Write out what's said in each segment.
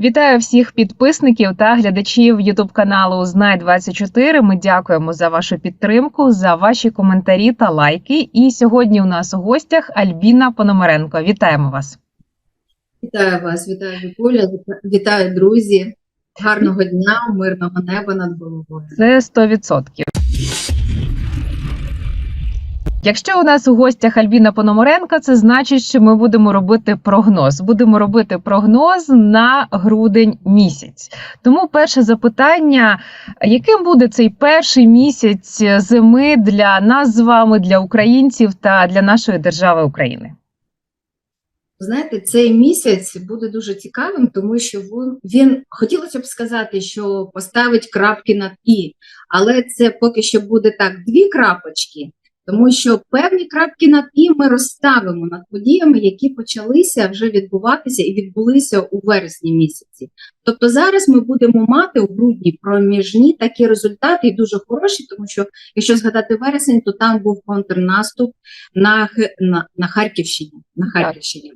Вітаю всіх підписників та глядачів Ютуб каналу Знай 24 Ми дякуємо за вашу підтримку, за ваші коментарі та лайки. І сьогодні у нас у гостях Альбіна Пономаренко. Вітаємо вас. Вітаю вас, вітаю Вікуля, вітаю друзі. Гарного дня, мирного неба над головою. Це 100%. Якщо у нас у гостях Альбіна Пономаренко, це значить, що ми будемо робити прогноз. Будемо робити прогноз на грудень місяць. Тому перше запитання: яким буде цей перший місяць зими для нас з вами, для українців та для нашої держави України? Знаєте, цей місяць буде дуже цікавим, тому що він хотілося б сказати, що поставить крапки над і, але це поки що буде так дві крапочки, тому що певні крапки над і ми розставимо над подіями, які почалися вже відбуватися і відбулися у вересні місяці. Тобто зараз ми будемо мати у грудні проміжні такі результати, і дуже хороші, тому що якщо згадати вересень, то там був контрнаступ на, на, на Харківщині. На Харківщині.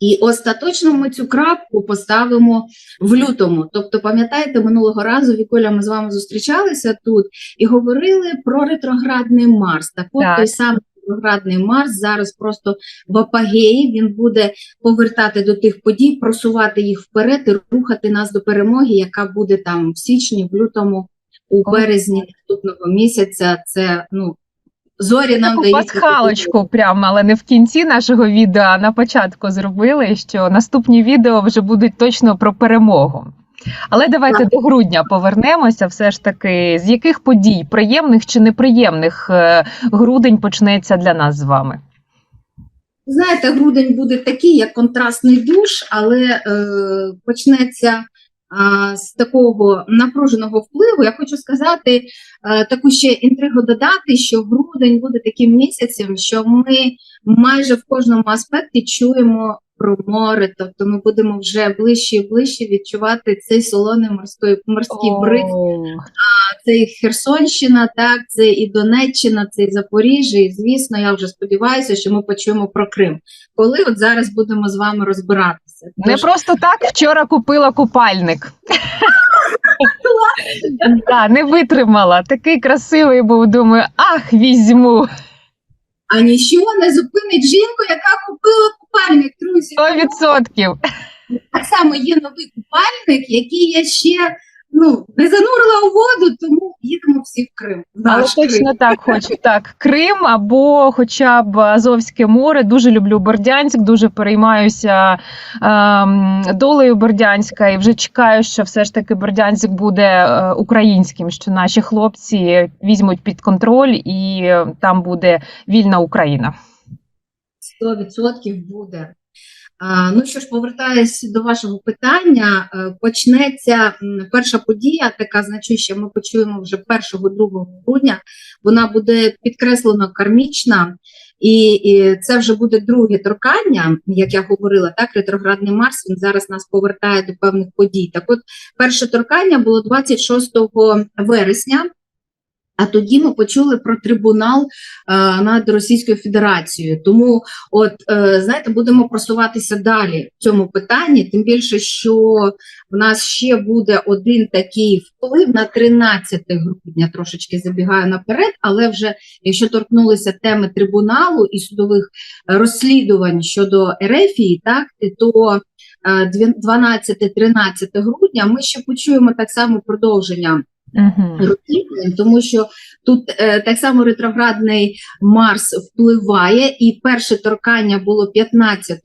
І остаточно ми цю крапку поставимо в лютому. Тобто, пам'ятаєте, минулого разу Віколя, ми з вами зустрічалися тут і говорили про ретроградний Марс. Так от Так. той самий ретроградний Марс зараз просто в апогеї. Він буде повертати до тих подій, просувати їх вперед і рухати нас до перемоги, яка буде там в січні, в лютому, у березні наступного місяця. Це ну зорі нам Таку дають пасхалочку, прямо, але не в кінці нашого відео, а на початку зробили, що наступні відео вже будуть точно про перемогу. Але давайте до грудня повернемося. Все ж таки, з яких подій, приємних чи неприємних, е, грудень почнеться для нас з вами? Знаєте, грудень буде такий, як контрастний душ, але е, почнеться з такого напруженого впливу. Я хочу сказати, е, таку ще інтригу додати, що грудень буде таким місяцем, що ми майже в кожному аспекті чуємо про море, тобто ми будемо вже ближче і ближче відчувати цей солоний морський, морський бриз. Це і Херсонщина, так, це і Донеччина, це і Запоріжжя. І звісно, я вже сподіваюся, що ми почуємо про Крим. Коли от зараз будемо з вами розбиратися. Не Тож, просто так вчора купила купальник. Да, не витримала. Такий красивий був. Думаю, ах, візьму. а нічого не зупинить жінку, яка купила купальник, друзі. 100%. Так само є новий купальник, який я ще ну, не занурила у воду, тому їдемо всі в Крим. Але наш точно Крим. так хочу. Так, Крим або хоча б Азовське море. Дуже люблю Бердянськ, дуже переймаюся ем, долею Бердянська і вже чекаю, що все ж таки Бердянськ буде е, українським, що наші хлопці візьмуть під контроль і е, там буде вільна Україна. 100% буде. Ну що ж, повертаюсь до вашого питання, е, почнеться перша подія, така значуща, ми почуємо вже 1-2 грудня. Вона буде підкреслено кармічна, і, і це вже буде друге торкання, як я говорила, так, ретроградний Марс, він зараз нас повертає до певних подій. Так от, перше торкання було 26 вересня. А тоді ми почули про трибунал е, над Російською Федерацією. Тому, от е, знаєте, будемо просуватися далі в цьому питанні. Тим більше, що в нас ще буде один такий вплив на 13 грудня. Трошечки забігаю наперед, але вже якщо торкнулися теми трибуналу і судових е, розслідувань щодо Ерефії, так то е, 12-13 грудня ми ще почуємо так само продовження Угу. тому що тут е, так само ретроградний Марс впливає, і перше торкання було 15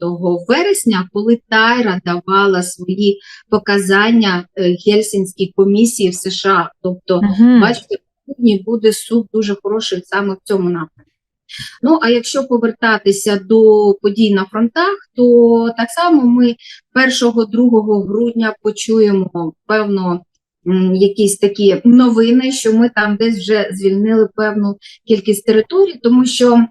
вересня, коли Тайра давала свої показання е, Гельсінській комісії в США. Тобто, Угу. бачите, сьогодні буде суд дуже хороший саме в цьому напрямку. Ну, а якщо повертатися до подій на фронтах, то так само ми 1-2 грудня почуємо певно якісь такі новини, що ми там десь вже звільнили певну кількість територій, тому що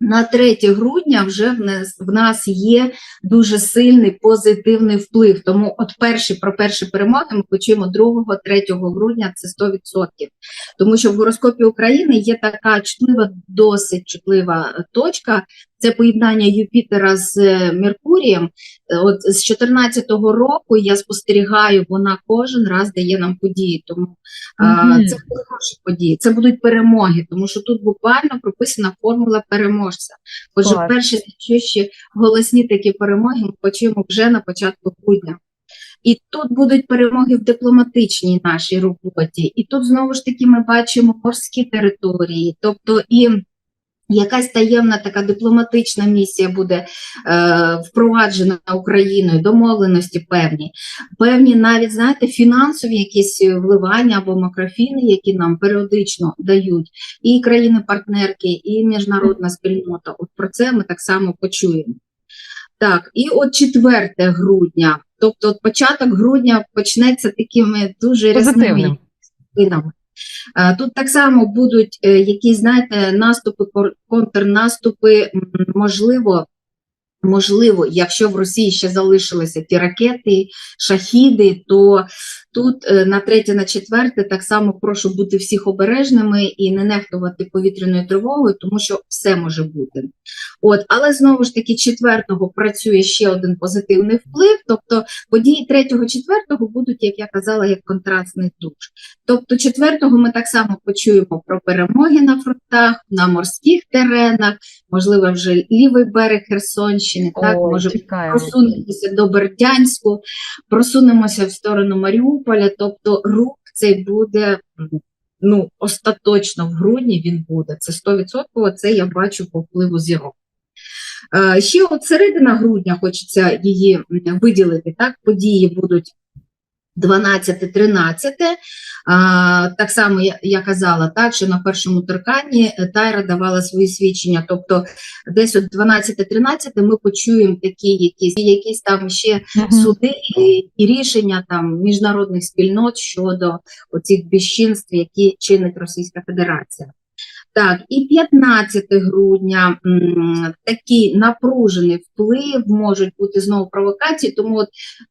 на 3 грудня вже в нас, в нас є дуже сильний позитивний вплив. Тому от перші про перші перемоги ми почуємо 2-3 грудня, це 100%. Тому що в гороскопі України є така чутлива, досить чутлива точка, Це поєднання Юпітера з е, Меркурієм. Е, От з 14-го року я спостерігаю, вона кожен раз дає нам події. Тому а, Мгм. це будуть хороші події. Це будуть перемоги, тому що тут буквально прописана формула переможця. Отже, Клас. перші значущі голосні такі перемоги ми почуємо вже на початку грудня. І тут будуть перемоги в дипломатичній нашій роботі. І тут знову ж таки ми бачимо морські території, тобто і якась таємна така дипломатична місія буде е, впроваджена Україною, домовленості певні, певні навіть знаєте, фінансові якісь вливання або макрофіни, які нам періодично дають і країни-партнерки, і міжнародна спільнота. От про це ми так само почуємо. Так, і от 4 грудня, тобто от початок грудня почнеться такими дуже. Е, Тут так само будуть е, якісь, знаєте, наступи, контрнаступи, можливо, можливо, якщо в Росії ще залишилися ті ракети, шахіди, то тут е, на третє, на четверте так само прошу бути всіх обережними і не нехтувати повітряною тривогою, тому що все може бути. От, але знову ж таки, четвертого працює ще один позитивний вплив, тобто події третього, четвертого будуть, як я казала, як контрастний душ. Тобто, четвертого ми так само почуємо про перемоги на фронтах, на морських теренах, можливо, вже лівий берег Херсонщини, так може чекаємо. просунемося до Бердянську, просунемося в сторону Маріуполя. Тобто, рух цей буде ну остаточно в грудні. Він буде це 100%, Це я бачу по впливу зірок. Е, Ще от середина грудня хочеться її виділити. Так, події будуть 12-13. Так само я, казала, так, що на першому торканні е, Тайра давала свої свідчення. Тобто десь от 12-13 ми почуємо такі якісь, якісь там ще суди і, і рішення там міжнародних спільнот щодо оцих безчинств, які чинить Російська Федерація. Так, і 15 грудня м, такий напружений вплив можуть бути знову провокації. Тому от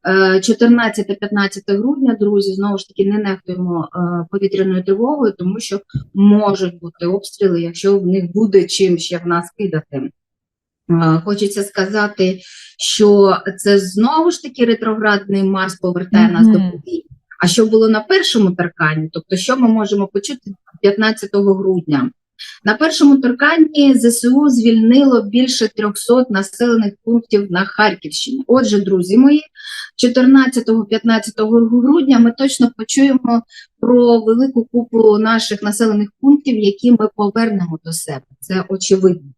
е, 14-15 грудня, друзі, знову ж таки не нехтуємо е, повітряною тривогою, тому що можуть бути обстріли, якщо в них буде чим ще в нас кидати. Е, Хочеться сказати, що це знову ж таки ретроградний Марс повертає нас до подій. А що було на першому торканні? Тобто, що ми можемо почути 15 грудня? На першому торканні ЗСУ звільнило більше 300 населених пунктів на Харківщині. Отже, друзі мої, 14-15 грудня ми точно почуємо про велику купу наших населених пунктів, які ми повернемо до себе. Це очевидно.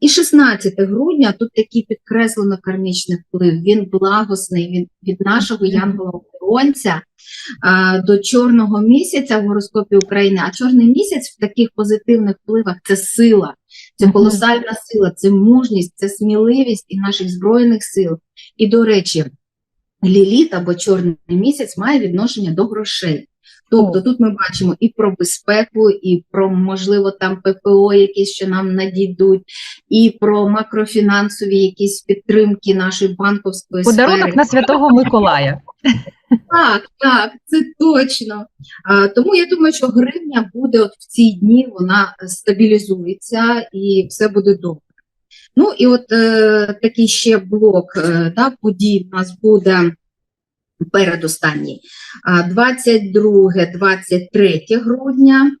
І 16 грудня тут такий підкреслено кармічний вплив. Він благосний, він від нашого янгола-охоронця до чорного місяця в гороскопі України. А чорний місяць в таких позитивних впливах це сила, це колосальна сила, це мужність, це сміливість і наших збройних сил. І до речі, ліліт або чорний місяць має відношення до грошей. Тобто тут ми бачимо і про безпеку, і про можливо там ППО, якісь що нам надійдуть, і про макрофінансові якісь підтримки нашої банковської Подарунок сфери. на Святого Миколая. Так, так, це точно. А, тому я думаю, що гривня буде от в ці дні, вона стабілізується і все буде добре. Ну і от е, такий ще блок е, так, подій у нас буде передостанній. А, 22-23 грудня.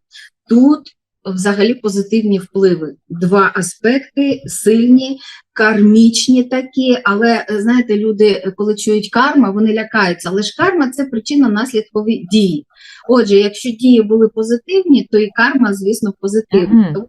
Тут взагалі позитивні впливи. Два аспекти сильні, кармічні такі, але знаєте, люди, коли чують карма, вони лякаються. Але ж карма це причина наслідкові дії. Отже, якщо дії були позитивні, то і карма, звісно, позитивна. Тому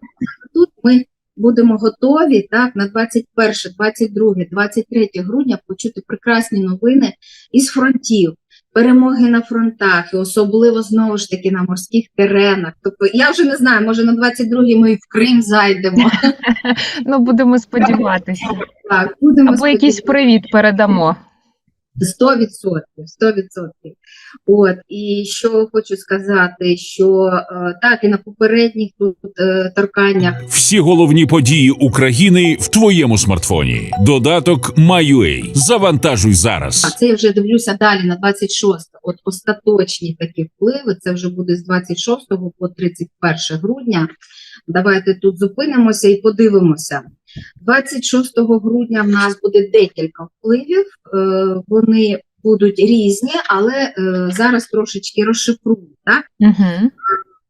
тут ми будемо готові так на 21, 22, 23 грудня почути прекрасні новини із фронтів. Перемоги на фронтах, і особливо знову ж таки на морських теренах. Тобто, я вже не знаю, може на 22-й ми і в Крим зайдемо. Ну, будемо сподіватися. Так, будемо Або якийсь привіт передамо. 100%, 100%. От, і що хочу сказати, що е, так, і на попередніх тут е, торканнях Всі головні події України в твоєму смартфоні. Додаток MyUA. Завантажуй зараз. А це я вже дивлюся далі на 26. От остаточні такі впливи. Це вже буде з 26 по 31 грудня. Давайте тут зупинимося і подивимося. 26 грудня в нас буде декілька впливів. Е, Вони будуть різні, але е, зараз трошечки розшифрую. Так? Угу.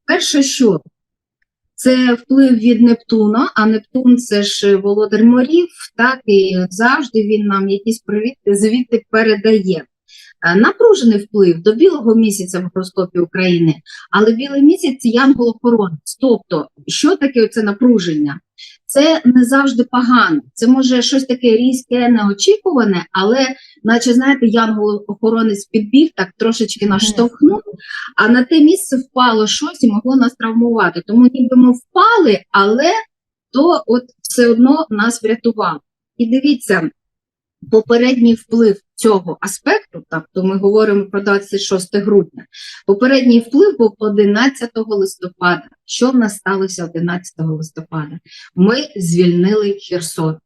Перше, що це вплив від Нептуна, а Нептун це ж володар морів, так і завжди він нам якісь привіт звідти передає. Е, Напружений вплив до білого місяця в гороскопі України, але білий місяць це янгол-охоронець. Тобто, що таке це напруження? Це не завжди погано. Це може щось таке різке, неочікуване, але, наче знаєте, янгол-охоронець підбіг, так трошечки наштовхнув, а на те місце впало щось і могло нас травмувати. Тому ніби ми впали, але то от все одно нас врятувало. І дивіться, попередній вплив цього аспекту, тобто ми говоримо про 26 грудня, попередній вплив був 11 листопада. Що в нас сталося 11 листопада? Ми звільнили Херсон.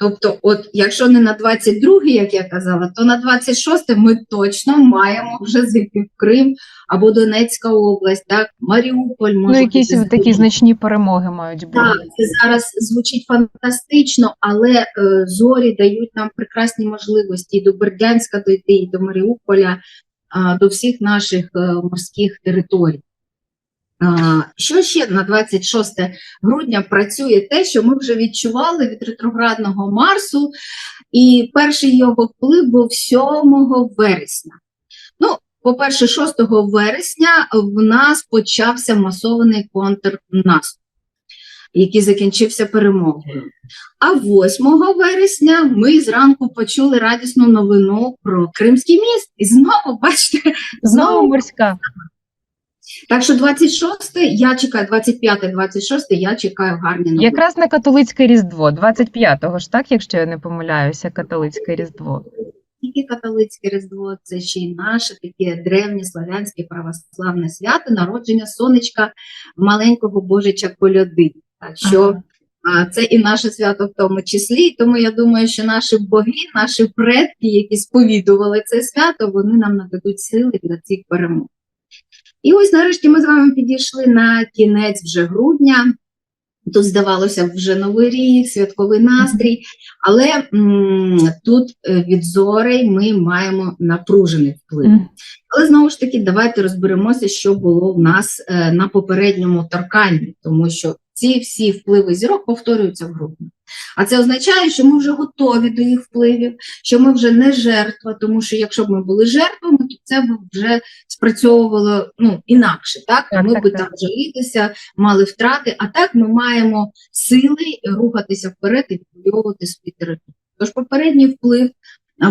Тобто, от якщо не на 22, як я казала, то на 26 ми точно маємо вже зайти в Крим або Донецька область, так, Маріуполь, може Ну, якісь бути такі значні перемоги мають бути. Так, це зараз звучить фантастично, але е, зорі дають нам прекрасні можливості і до Бердянська дойти, і до Маріуполя, а, до всіх наших е, морських територій. Що ще на 26 грудня працює те, що ми вже відчували від ретроградного Марсу, і перший його вплив був 7 вересня. Ну, по-перше, 6 вересня в нас почався масований контрнаступ який закінчився перемогою. А 8 вересня ми зранку почули радісну новину про Кримський міст. І знову, бачите, Знову знову. морська. Так що 26 я чекаю, 25 26 я чекаю гарні новини. Якраз на католицьке Різдво, 25-го ж, так, якщо я не помиляюся, католицьке Різдво. Тільки католицьке Різдво, це ще й наше таке древнє славянське православне свято, народження сонечка маленького Божича Коляди. Так що Ага. А це і наше свято в тому числі. І Тому я думаю, що наші боги, наші предки, які сповідували це свято, вони нам нададуть сили для цих перемог. І ось нарешті ми з вами підійшли на кінець вже грудня. Тут здавалося вже новий рік, святковий настрій, але м, тут е, від зорей ми маємо напружений вплив. Але знову ж таки, давайте розберемося, що було в нас е, на попередньому торканні, тому що ці всі впливи зірок повторюються в грудні. А це означає, що ми вже готові до їх впливів, що ми вже не жертва, тому що якщо б ми були жертвами, це б вже спрацьовувало ну, інакше. Так? Так, ми так, б так. там жалітися, мали втрати, а так ми маємо сили рухатися вперед і відвоювати свої території. Тож попередній вплив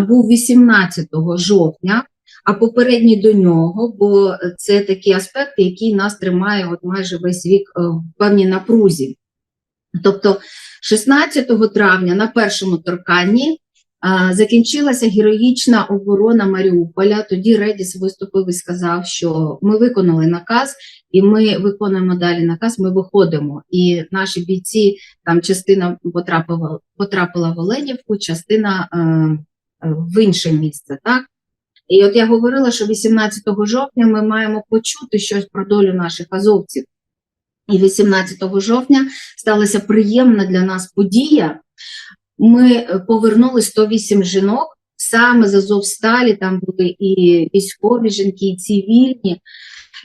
був 18 жовтня а попередній до нього, бо це такі аспекти, які нас тримає от майже весь рік е, в певній напрузі. Тобто 16 травня на першому торканні закінчилася героїчна оборона Маріуполя. Тоді Редіс виступив і сказав, що ми виконали наказ, і ми виконуємо далі наказ. Ми виходимо. І наші бійці там частина потрапила, потрапила в Оленівку, частина е, е, в інше місце. Так? І от я говорила, що 18 жовтня ми маємо почути щось про долю наших азовців. І 18 жовтня сталася приємна для нас подія. Ми е, повернули 108 жінок саме з Азовсталі, там були і військові жінки, і цивільні.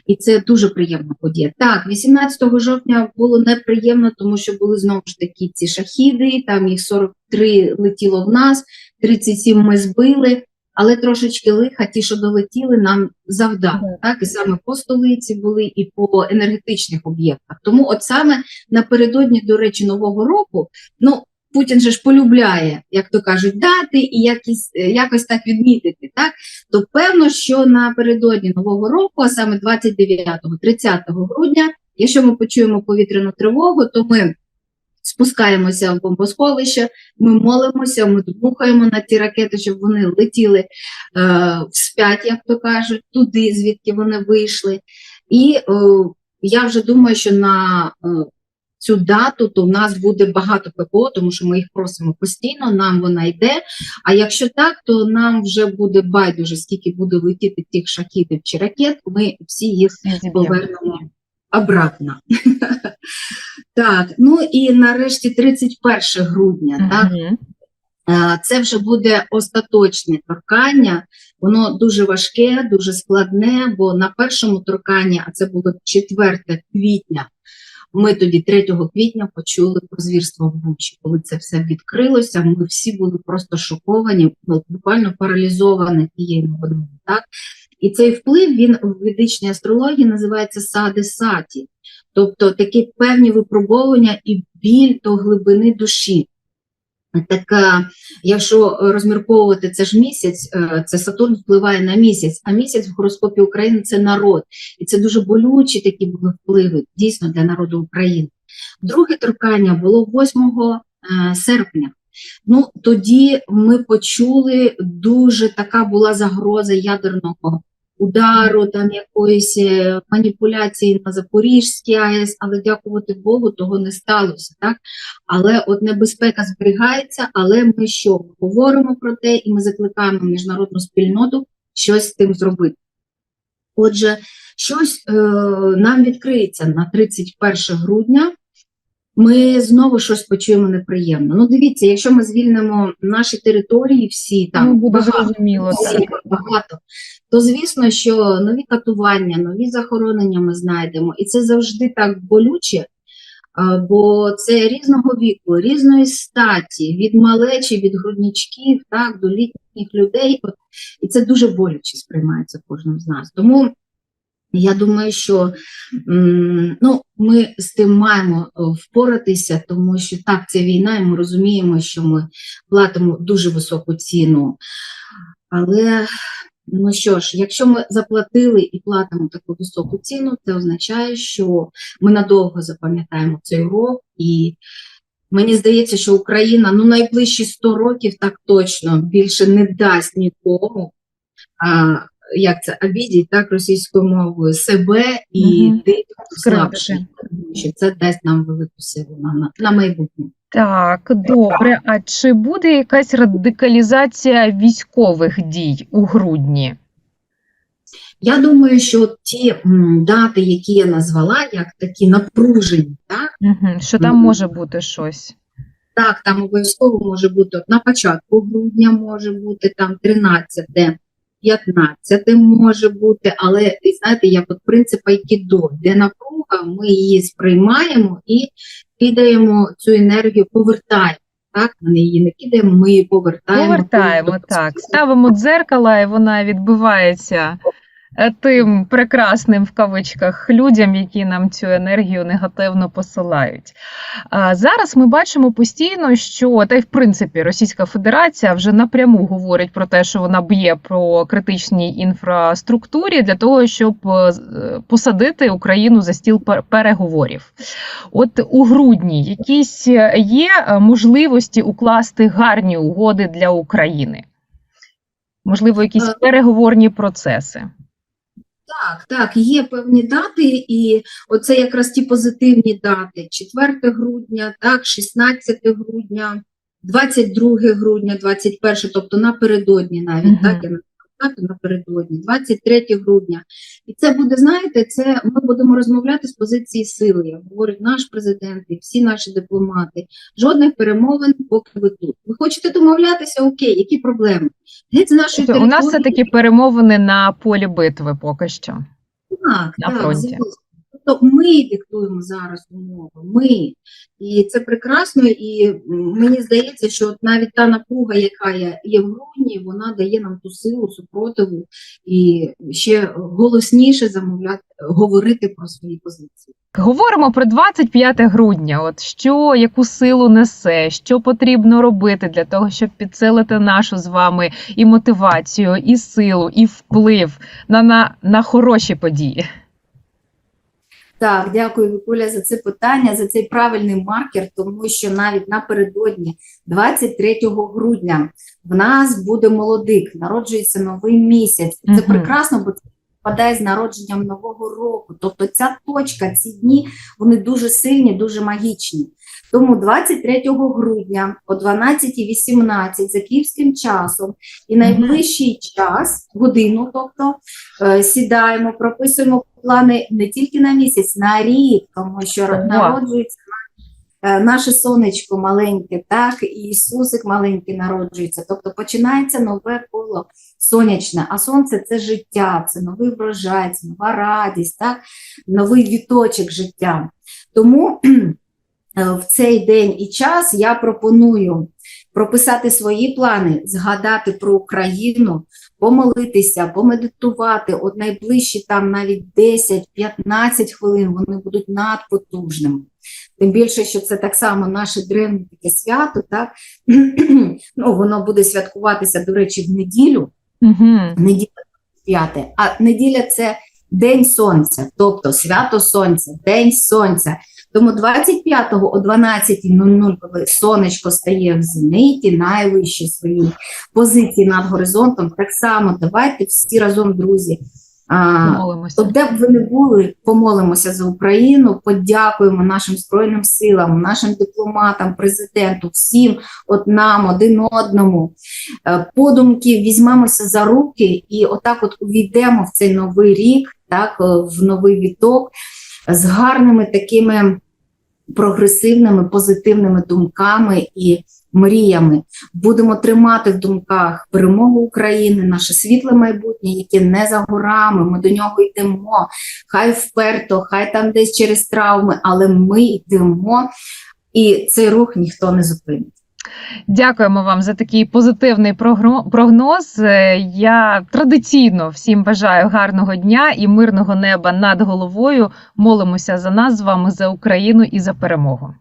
І це дуже приємна подія. Так, 18 жовтня було неприємно, тому що були знову ж таки ці шахіди, там їх 43 летіло в нас, 37 ми збили, але трошечки лиха, ті, що долетіли, нам завдали. Так, і саме по столиці були, і по енергетичних об'єктах. Тому, от саме напередодні, до речі, Нового року, ну. Путін же ж полюбляє, як то кажуть, дати і якісь, е, якось так відмітити, так? То певно, що напередодні Нового року, а саме 29-30 грудня, якщо ми почуємо повітряну тривогу, то ми спускаємося в бомбосховище, ми молимося, ми дмухаємо на ті ракети, щоб вони летіли е, вспять, як то кажуть, туди, звідки вони вийшли. І е, я вже думаю, що на е, цю дату то в нас буде багато ППО, тому що ми їх просимо постійно, нам вона йде. А якщо так, то нам вже буде байдуже, скільки буде летіти тих шахідів чи ракет, ми всі їх повернемо обратно. Так, ну і нарешті 31 грудня, так, Е, Це вже буде остаточне торкання. Воно дуже важке, дуже складне, бо на першому торканні, а це було 4 квітня. Ми тоді 3 квітня почули про звірство в Бучі. Коли це все відкрилося, ми всі були просто шоковані, ну, буквально паралізовані тією новиною. Так? І цей вплив він в ведичній астрології називається сади саті, тобто такі певні випробовування і біль до глибини душі. Так, якщо розмірковувати це ж місяць, е, це Сатурн впливає на місяць, а місяць в гороскопі України це народ. І це дуже болючі такі були впливи дійсно для народу України. Друге торкання було 8 е, серпня. Ну, тоді ми почули дуже така була загроза ядерного удару, там якоїсь е, маніпуляції на Запорізькій АЕС, але дякувати Богу, того не сталося. Так? Але от небезпека зберігається, але ми що? Ми говоримо про те, і ми закликаємо міжнародну спільноту щось з тим зробити. Отже, щось е, нам відкриється на 31 грудня. Ми знову щось почуємо неприємно. Ну, дивіться, якщо ми звільнимо наші території, всі там Ну, буде багато, зрозуміло. всі так. багато, то звісно, що нові катування, нові захоронення ми знайдемо, і це завжди так болюче, бо це різного віку, різної статі, від малечі, від грудничків, так, до літніх людей. От, і це дуже боляче сприймається кожним з нас. Тому я думаю, що ну, ми з тим маємо е, впоратися, тому що так, це війна, і ми розуміємо, що ми платимо дуже високу ціну. Але ну що ж, якщо ми заплатили і платимо таку високу ціну, це означає, що ми надовго запам'ятаємо цей урок. І мені здається, що Україна ну найближчі 100 років так точно більше не дасть нікому. Як це обідіть так російською мовою себе і Мгм. тих, хто слабший, що це дасть нам велику силу на, на, на майбутнє. Так, добре. А чи буде якась радикалізація військових дій у грудні? Я думаю, що ті м, дати, які я назвала, як такі напружені, так, Угу. Що там може бути щось? так, там обов'язково може бути на початку грудня, може бути там 13, 15 може бути, але знаєте, як от принцип айкідо, де напруга, ми її сприймаємо і кидаємо цю енергію, повертаємо. Так, ми її не кидаємо, ми її повертаємо. Повертаємо Тобто, так. Ставимо дзеркало, і вона відбивається тим прекрасним в кавичках людям, які нам цю енергію негативно посилають. А зараз ми бачимо постійно, що та й в принципі Російська Федерація вже напряму говорить про те, що вона б'є про критичній інфраструктурі для того, щоб е, е, посадити Україну за стіл пер- переговорів. От у грудні якісь е, є е, можливості укласти гарні угоди для України? Можливо, якісь Е, переговорні процеси. Так, так, є певні дати, і оце якраз ті позитивні дати: 4 грудня, так, 16 грудня, 22 грудня, 21, тобто напередодні навіть, Мгм. так, я назвала напередодні, 23 грудня. І це буде, знаєте, це ми будемо розмовляти з позиції сили, як говорить наш президент і всі наші дипломати. Жодних перемовин, поки ви тут. Ви хочете домовлятися, окей, які проблеми? Геть з нашої Тобто у нас все таки перемовини на полі битви поки що. Так, на так, фронті. звісно. Тобто ми диктуємо зараз умови, ми. І це прекрасно, і мені здається, що навіть та напруга, яка є в грудні, вона дає нам ту силу супротиву і ще голосніше замовляти, говорити про свої позиції. Говоримо про 25 грудня. От що яку силу несе, що потрібно робити для того, щоб підсилити нашу з вами і мотивацію, і силу, і вплив на, на, на хороші події. Так, дякую, Вікуля, за це питання, за цей правильний маркер, тому що навіть напередодні, 23 грудня, в нас буде молодик, народжується новий місяць. Це Мгм. прекрасно, бо це впадає з народженням нового року. Тобто ця точка, ці дні, вони дуже сильні, дуже магічні. Тому 23 грудня о 12.18 за київським часом і найближчий час, годину, тобто, е, сідаємо, прописуємо плани не тільки на місяць, на рік, тому що народжується е, наше сонечко маленьке, так, і Ісусик маленький народжується. Тобто починається нове коло сонячне, а сонце це життя, це новий врожай, це нова радість, так, новий віточок життя. Тому в цей день і час я пропоную прописати свої плани, згадати про Україну, помолитися, помедитувати. От найближчі там навіть 10-15 хвилин вони будуть надпотужними. Тим більше, що це так само наше древнє таке свято, так? ну, воно буде святкуватися, до речі, в неділю Угу. неділя п'яте. А неділя це День Сонця, тобто свято Сонця, День Сонця. Тому 25-го о 12.00, коли сонечко стає в зениті, найвищі свої позиції над горизонтом, так само давайте всі разом, друзі. А, Молимося. то де б ви не були, помолимося за Україну, подякуємо нашим збройним силам, нашим дипломатам, президенту, всім от нам, один одному. Е, Подумки візьмемося за руки і отак от увійдемо в цей новий рік, так, е, в новий віток з гарними такими прогресивними, позитивними думками і мріями. Будемо тримати в думках перемогу України, наше світле майбутнє, яке не за горами. Ми до нього йдемо. Хай вперто, хай там десь через травми, але ми йдемо, і цей рух ніхто не зупинить. Дякуємо вам за такий позитивний прогноз. Е, Я традиційно всім бажаю гарного дня і мирного неба над головою. Молимося за нас з вами, за Україну і за перемогу.